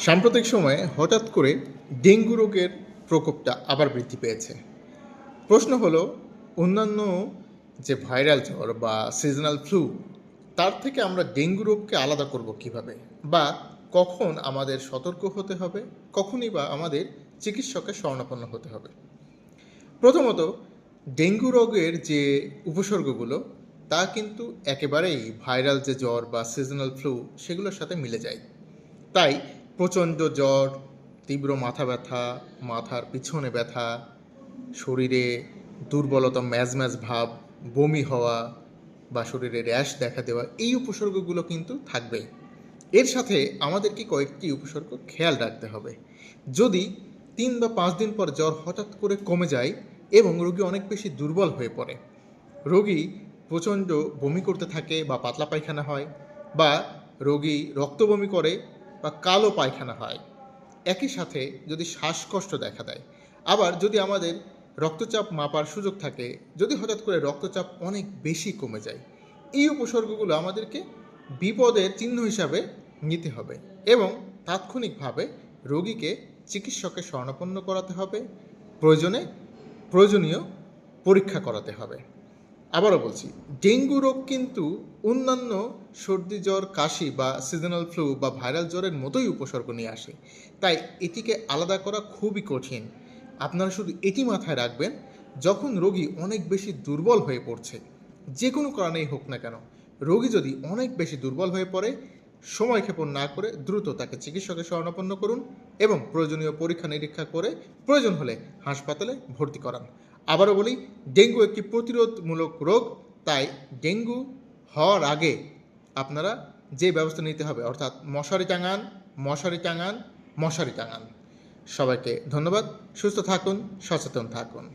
সাম্প্রতিক সময়ে হঠাৎ করে ডেঙ্গু রোগের প্রকোপটা আবার বৃদ্ধি পেয়েছে। প্রশ্ন হলো, অন্যান্য যে ভাইরাল জ্বর বা সিজনাল ফ্লু তার থেকে আমরা ডেঙ্গু রোগকে আলাদা করব কীভাবে? বা কখন আমাদের সতর্ক হতে হবে? কখনই বা আমাদের চিকিৎসকের শরণাপন্ন হতে হবে? প্রথমত, ডেঙ্গু রোগের যে উপসর্গগুলো, তা কিন্তু একেবারেই ভাইরাল যে জ্বর বা সিজনাল ফ্লু সেগুলোর সাথে মিলে যায়। তাই প্রচণ্ড জ্বর, তীব্র মাথা ব্যথা, মাথার পিছনে ব্যথা, শরীরে দুর্বলতা ম্যাজ ম্যাজ ভাব, বমি হওয়া বা শরীরে র্যাশ দেখা দেওয়া, এই উপসর্গগুলো কিন্তু থাকবেই। এর সাথে আমাদেরকে কয়েকটি উপসর্গ খেয়াল রাখতে হবে। যদি তিন বা পাঁচ দিন পর জ্বর হঠাৎ করে কমে যায় এবং রোগী অনেক বেশি দুর্বল হয়ে পড়ে, রোগী প্রচণ্ড বমি করতে থাকে বা পাতলা পায়খানা হয় বা রোগী রক্ত বমি করে বা কালো পায়খানা হয়। একই সাথে যদি শ্বাসকষ্ট দেখা দেয়, আবার যদি আমাদের রক্তচাপ মাপার সুযোগ থাকে, যদি হঠাৎ করে রক্তচাপ অনেক বেশি কমে যায়, এই উপসর্গগুলো আমাদেরকে বিপদের চিহ্ন হিসাবে নিতে হবে এবং তাৎক্ষণিকভাবে রোগীকে চিকিৎসকের শরণাপন্ন করাতে হবে, প্রয়োজনে প্রয়োজনীয় পরীক্ষা করাতে হবে। আবারও বলছি, ডেঙ্গু রোগ কিন্তু অন্যান্য সর্দি জ্বর, কাশি বা সিজনাল ফ্লু বা ভাইরাল জ্বরের মতোই উপসর্গ নিয়ে আসে। তাই এটিকে আলাদা করা খুবই কঠিন। আপনারা শুধু এটি মাথায় রাখবেন, যখন রোগী অনেক বেশি দুর্বল হয়ে পড়ছে, যে কোনো কারণেই হোক না কেন, রোগী যদি অনেক বেশি দুর্বল হয়ে পড়ে সময় ক্ষেপণ না করে দ্রুত তাকে চিকিৎসকের শরণাপন্ন করুন এবং প্রয়োজনীয় পরীক্ষা নিরীক্ষা করে প্রয়োজন হলে হাসপাতালে ভর্তি করান। আবারও বলি, ডেঙ্গু একটি প্রতিরোধমূলক রোগ, তাই ডেঙ্গু হওয়ার আগে আপনারা যে ব্যবস্থা নিতে হবে, অর্থাৎ মশারি টাঙান মশারি টাঙান মশারি টাঙান। সবাইকে ধন্যবাদ, সুস্থ থাকুন, সচেতন থাকুন।